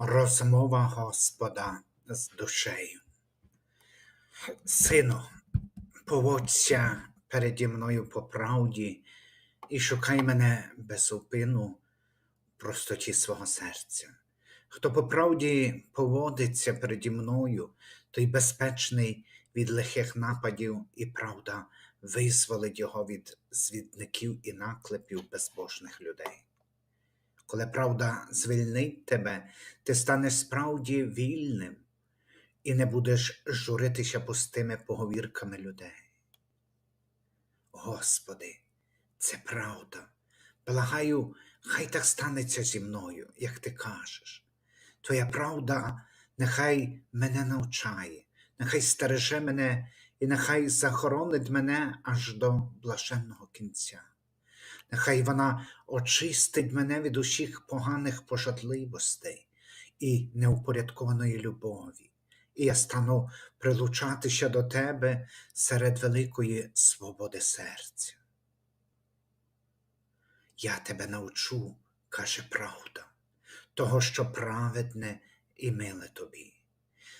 Розмова Господа з душею. Сину, поводься переді мною по правді і шукай мене без упину в простоті свого серця. Хто по правді поводиться переді мною, той безпечний від лихих нападів, і правда визволить його від звідників і наклепів безбожних людей. Коли правда звільнить тебе, ти станеш справді вільним і не будеш журитися пустими поговірками людей. Господи, це правда. Благаю, хай так станеться зі мною, як ти кажеш. Твоя правда нехай мене навчає, нехай стереже мене і нехай захоронить мене аж до блаженного кінця. Нехай вона очистить мене від усіх поганих пожадливостей і неупорядкованої любові, і я стану прилучатися до тебе серед великої свободи серця. Я тебе навчу, каже правда, того, що праведне і миле тобі.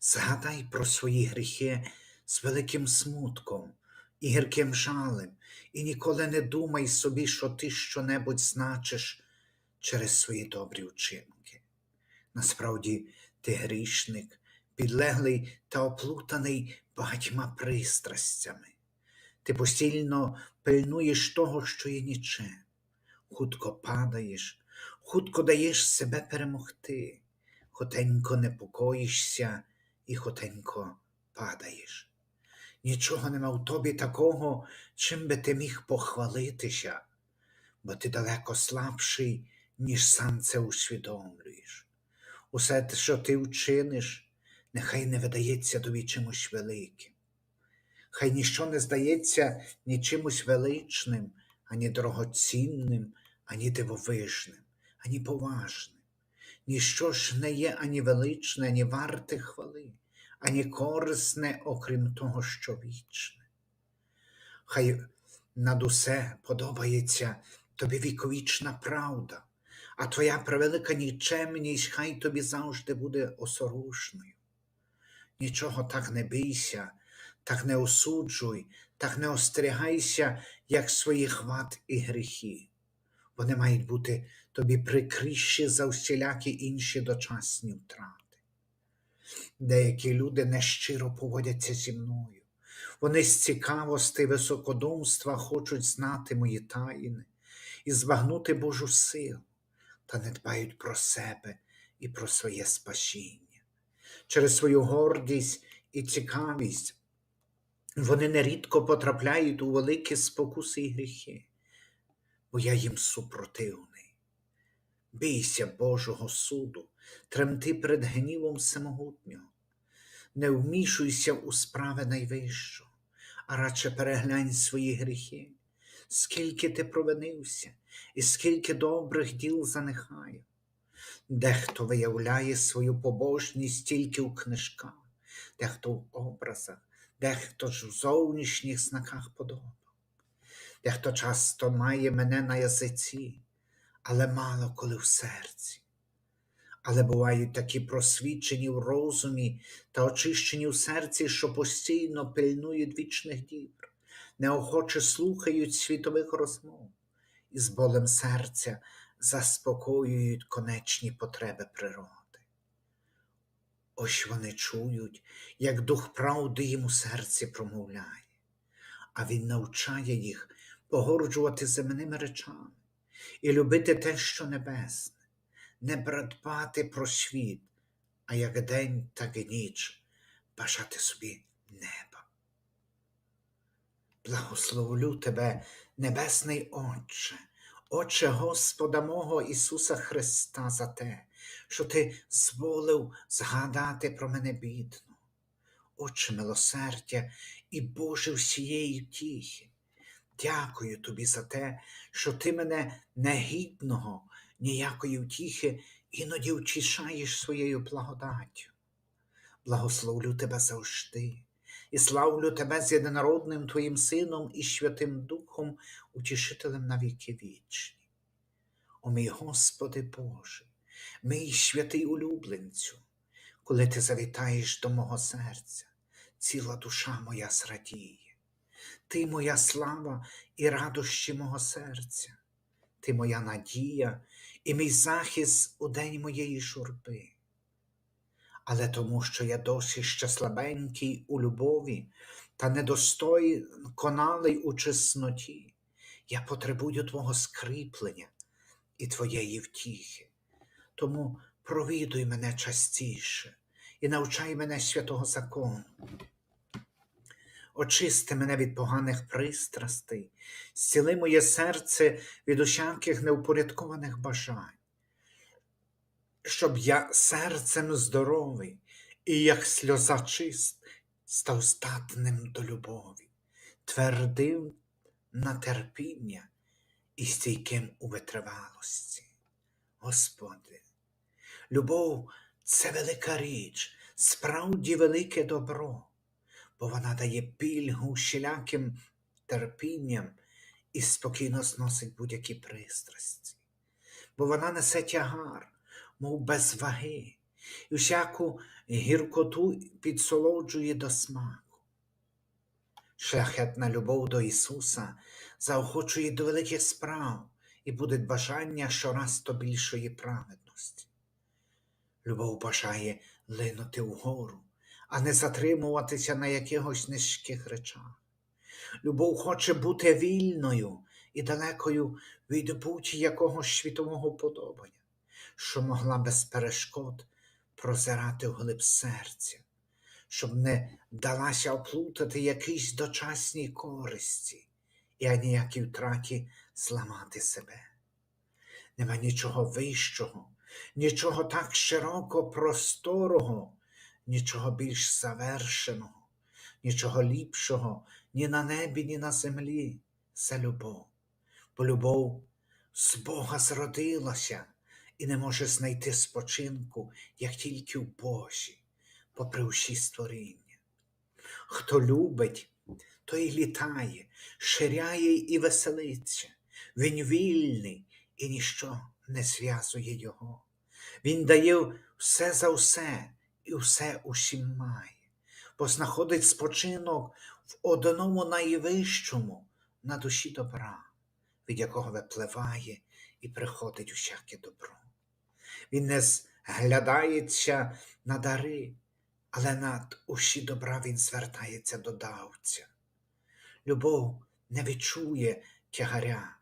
Згадай про свої гріхи з великим смутком і гірким жалем, і ніколи не думай собі, що ти щонебудь значиш через свої добрі вчинки. Насправді, ти грішник, підлеглий та оплутаний багатьма пристрастями. Ти постійно пильнуєш того, що є нічим, хутко падаєш, хутко даєш себе перемогти, хотенько непокоїшся і хотенько падаєш. Нічого нема в тобі такого, чим би ти міг похвалитися, бо ти далеко слабший, ніж сам це усвідомлюєш. Усе те, що ти вчиниш, нехай не видається тобі чимось великим. Хай ніщо не здається ні чимось величним, ані дорогоцінним, ані дивовижним, ані поважним. Ніщо ж не є ані величне, ані варте хвали ані корисне, окрім того, що вічне. Хай над усе подобається тобі віковічна правда, а твоя превелика нічемність хай тобі завжди буде осорушною. Нічого так не бійся, так не осуджуй, так не остерігайся, як своїх вад і гріхи. Вони мають бути тобі прикріші за всілякі інші дочасні втрати. Деякі люди нещиро поводяться зі мною. Вони з цікавості високодумства хочуть знати мої таїни і збагнути Божу силу, та не дбають про себе і про своє спасіння. Через свою гордість і цікавість вони нерідко потрапляють у великі спокуси і гріхи, бо я їм супротивний. Бійся Божого суду, тремти перед гнівом всемогутнього. Не вмішуйся у справи найвищого, а радше переглянь свої гріхи, скільки ти провинився, і скільки добрих діл занехаю. Дехто виявляє свою побожність тільки у книжках, дехто в образах, дехто ж в зовнішніх знаках подобав. Дехто часто має мене на язиці, але мало коли в серці але бувають такі просвічені в розумі та очищені в серці, що постійно пильнують вічних дібр, неохоче слухають світових розмов і з болем серця заспокоюють конечні потреби природи. Ось вони чують, як дух правди їм у серці промовляє, а він навчає їх погорджувати земними речами і любити те, що небесне не братбати про світ, а як день, так і ніч бажати собі неба. Благословлю тебе, Небесний Отче, Отче Господа мого Ісуса Христа, за те, що Ти зволив згадати про мене бідну, Отче милосердя і Боже всієї втіхи. Дякую тобі за те, що ти мене негідного ніякої втіхи іноді втішаєш своєю благодаттю. Благословлю тебе завжди і славлю тебе з єдинородним Твоїм Сином і Святим Духом, утішителем на віки вічні. О мій Господи Боже, Мій святий улюбленцю, коли ти завітаєш до мого серця, ціла душа моя зрадіє. Ти моя слава і радощі мого серця, ти моя надія і мій захист у день моєї журби. Але тому, що я досі ще слабенький у любові та недосконалий у чесноті, я потребую Твого скріплення і Твоєї втіхи. Тому провідуй мене частіше і навчай мене святого закону. Очисти мене від поганих пристрастей, зціли моє серце від усяких неупорядкованих бажань, щоб я серцем здоровий і як сльоза чист став здатним до любові, твердив на терпіння і стійким у витривалості. Господи, любов це велика річ, справді велике добро, бо вона дає пільгу всіляким терпінням і спокійно зносить будь-які пристрасті, бо вона несе тягар, мов без ваги, і всяку гіркоту підсолоджує до смаку. Шляхетна любов до Ісуса заохочує до великих справ і буде бажання щораз до більшої праведності. Любов бажає линути вгору, а не затримуватися на якихось низьких речах. Любов хоче бути вільною і далекою від будь-якого світового подобання, що могла без перешкод прозирати вглиб серця, щоб не далася оплутати якійсь дочасній користі і аніякій втраті зламати себе. Нема нічого вищого, нічого так широко просторого, нічого більш завершеного, нічого ліпшого ні на небі, ні на землі за любов. Бо любов з Бога зродилася і не може знайти спочинку, як тільки в Божі, попри всі створіння. Хто любить, той літає, ширяє і веселиться. Він вільний і ніщо не зв'язує його. Він дає все за все і все усім має, бо знаходить спочинок в одному найвищому на душі добра, від якого випливає і приходить усяке добро. Він не зглядається на дари, але над усі добра він звертається до давця. Любов не відчує тягаря,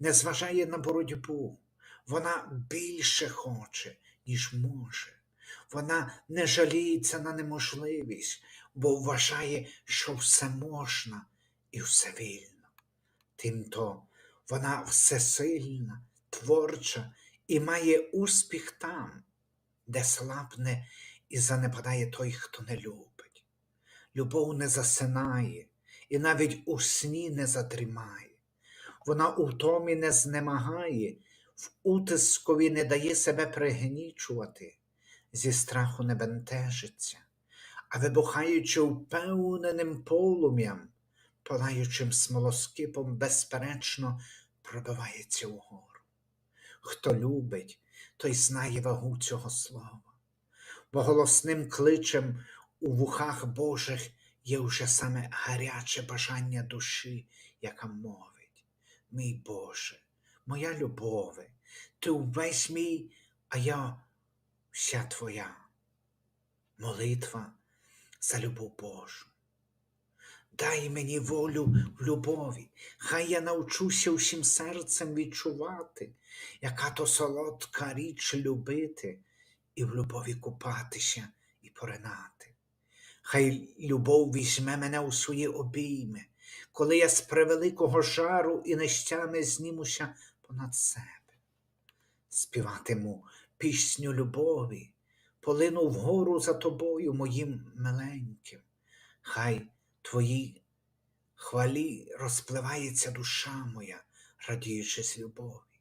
не зважає на боротьбу. Вона більше хоче, ніж може. Вона не жаліється на неможливість, бо вважає, що все можна і все вільно. Тимто вона всесильна, творча і має успіх там, де слабне і занепадає той, хто не любить. Любов не засинає і навіть у сні не задрімає. Вона у втомі не знемагає, в утискові не дає себе пригнічувати, зі страху не бентежиться, а вибухаючи впевненим полум'ям, палаючим смолоскипом, безперечно пробивається вгору. Хто любить, той знає вагу цього слова, бо голосним кличем у вухах Божих є вже саме гаряче бажання душі, яка мовить. Мій Боже, моя любове, ти увесь мій, а я вся твоя. Молитва за любов Божу. Дай мені волю в любові, хай я навчуся усім серцем відчувати, яка то солодка річ любити і в любові купатися і поринати. Хай любов візьме мене у свої обійми, коли я з превеликого жару і нещами знімуся понад себе. Співатиму пісню любові, полину вгору за тобою, моїм миленьким. Хай твої хвалі розпливається душа моя, радіючи з любові.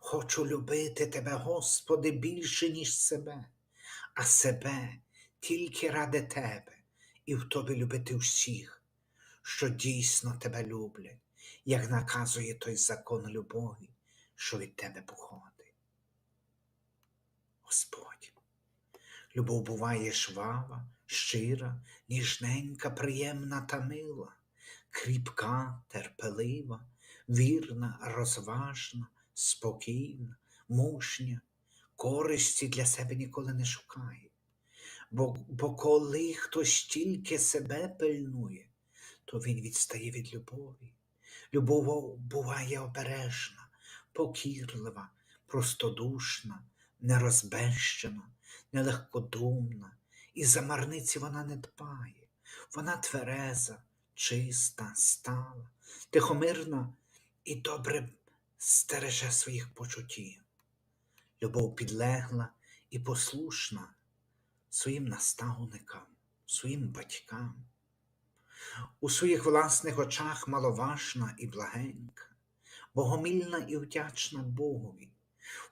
Хочу любити тебе, Господи, більше, ніж себе, а себе тільки ради тебе, і в тобі любити всіх, що дійсно тебе люблять, як наказує той закон любові, що від тебе походить. Любов буває жвава, щира, ніжненька, приємна та мила, кріпка, терпелива, вірна, розважна, спокійна, мужня, користі для себе ніколи не шукає. Бо, бо коли хтось тільки себе пильнує, то він відстає від любові. Любов буває обережна, покірлива, простодушна, нерозбещена, нелегкодумна, і за марниці вона не дбає. Вона твереза, чиста, стала, тихомирна і добре стереже своїх почуттів. Любов підлегла і послушна своїм наставникам, своїм батькам. У своїх власних очах маловажна і благенька, богомільна і вдячна Богові.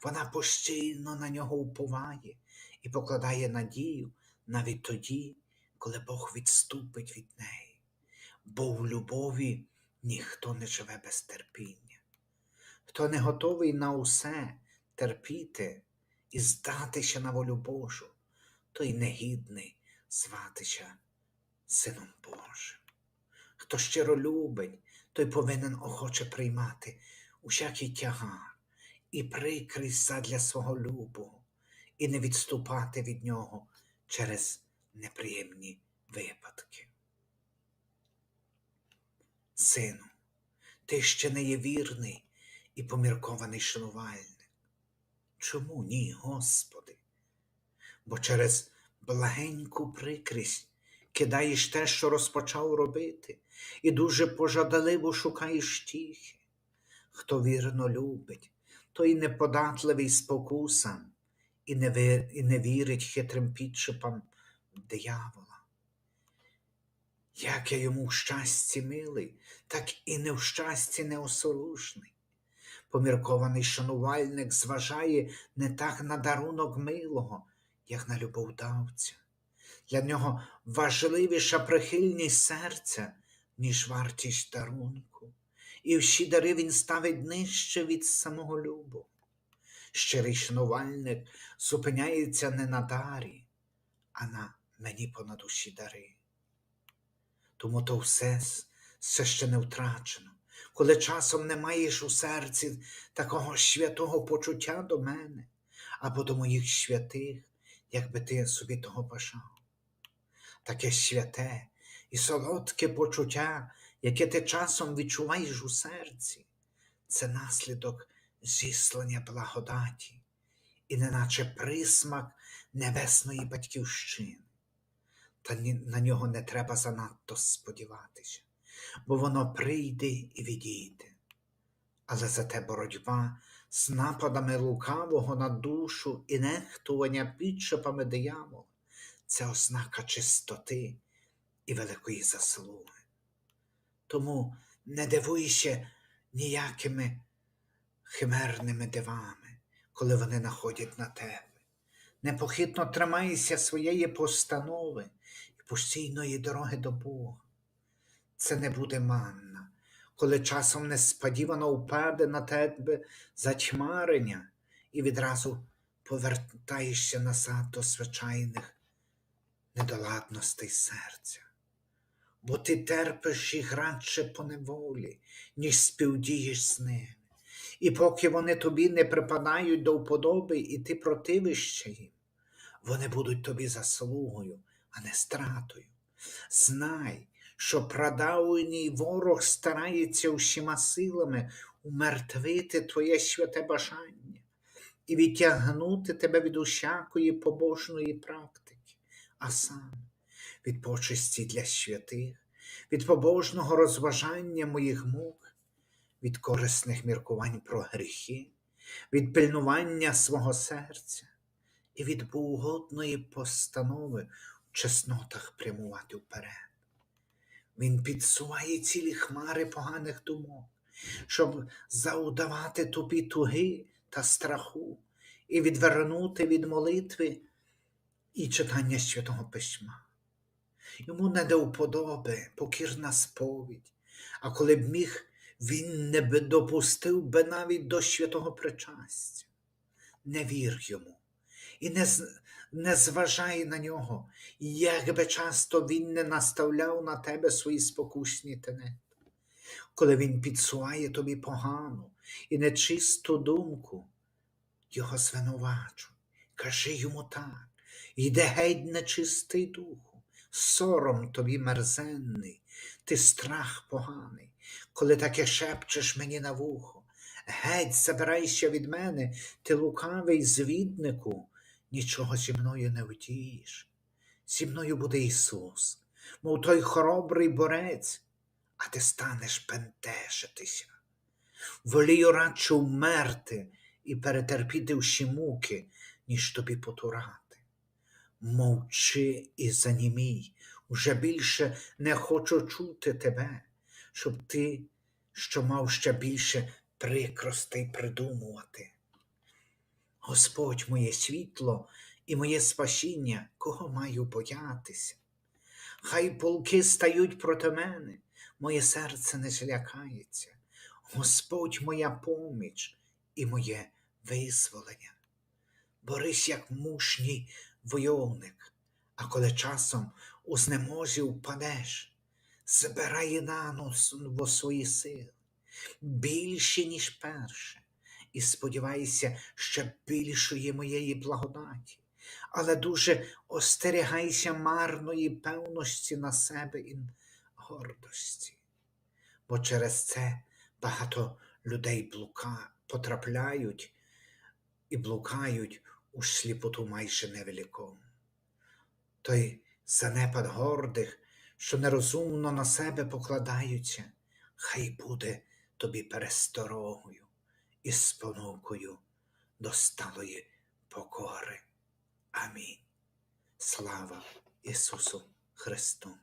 Вона постійно на нього уповає і покладає надію навіть тоді, коли Бог відступить від неї, бо в любові ніхто не живе без терпіння. Хто не готовий на усе терпіти і здатися на волю Божу, той негідний зватися Сином Божим. Хто щиро любить, той повинен охоче приймати усякий тягар і прикрість задля свого любого, і не відступати від нього через неприємні випадки. Сину, ти ще не є вірний і поміркований шанувальник. Чому ні, Господи? Бо через благеньку прикрість кидаєш те, що розпочав робити, і дуже пожадаливо шукаєш тіхи. Хто вірно любить, той неподатливий спокусам і не, вірить хитрим підшепам диявола. Як я йому в щасті милий, так і не в щасті неосоружний. Поміркований шанувальник зважає не так на дарунок милого, як на любов давця. Для нього важливіша прихильність серця, ніж вартість дарунку, і всі дари він ставить нижче від самого любу. Щирий шанувальник зупиняється не на дарі, а на мені понад усі дари. Тому то все, все ще не втрачено, коли часом не маєш у серці такого святого почуття до мене або до моїх святих, якби ти собі того бажав. Таке святе і солодке почуття, яке ти часом відчуваєш у серці, це наслідок зіслання благодаті і неначе присмак небесної батьківщини. Та на нього не треба занадто сподіватися, бо воно прийде і відійде. Але зате боротьба з нападами лукавого на душу і нехтування підшепами диявола це ознака чистоти і великої заслуги. Тому не дивуйся ніякими химерними дивами, коли вони находять на тебе. Непохитно тримайся своєї постанови і постійної дороги до Бога. Це не буде манна, коли часом несподівано впаде на тебе затьмарення і відразу повертаєшся назад до звичайних недоладностей серця. Бо ти терпиш їх радше по неволі, ніж співдієш з ними. І поки вони тобі не припадають до вподоби, і ти противишся їм, вони будуть тобі заслугою, а не стратою. Знай, що прадавній ворог старається усіма силами умертвити твоє святе бажання і відтягнути тебе від усякої побожної практики, а сам від почесті для святих, від побожного розважання моїх мук, від корисних міркувань про гріхи, від пильнування свого серця і від богоугодної постанови в чеснотах прямувати вперед. Він підсуває цілі хмари поганих думок, щоб заудавати тобі туги та страху і відвернути від молитви і читання святого письма. Йому не до вподоби покірна сповідь, а коли б міг, він не би допустив би навіть до святого причастя. Не вір йому. І не не зважай на нього, як би часто він не наставляв на тебе свої спокусні тенети. Коли він підсуває тобі погану і нечисту думку, його звинувачуй, кажи йому так, йде геть нечистий духу, сором тобі мерзенний, ти страх поганий, коли таке шепчеш мені на вухо. Геть, забирайся від мене, ти лукавий звіднику, нічого зі мною не вдієш. Зі мною буде Ісус, мов той хоробрий борець, а ти станеш пентешитися. Волію радше вмерти і перетерпіти всі муки, ніж тобі потурати. Мовчи і занімій, уже більше не хочу чути тебе, щоб ти, що мав ще більше прикростей придумувати. Господь моє світло і моє спасіння, кого маю боятися? Хай полки стають проти мене, моє серце не злякається. Господь моя поміч і моє визволення. Борись, як мужній войовник, а коли часом у знемозі впадеш, збирай наново свої сили, більше, ніж перше, і сподівайся ще більшої моєї благодаті, але дуже остерігайся марної певності на себе і гордості, бо через це багато людей блука потрапляють і блукають у сліпоту майже невеликому. Той занепад гордих, що нерозумно на себе покладаються, хай буде тобі пересторогою і спонукою до сталої покори. Амінь. Слава Ісусу Христу!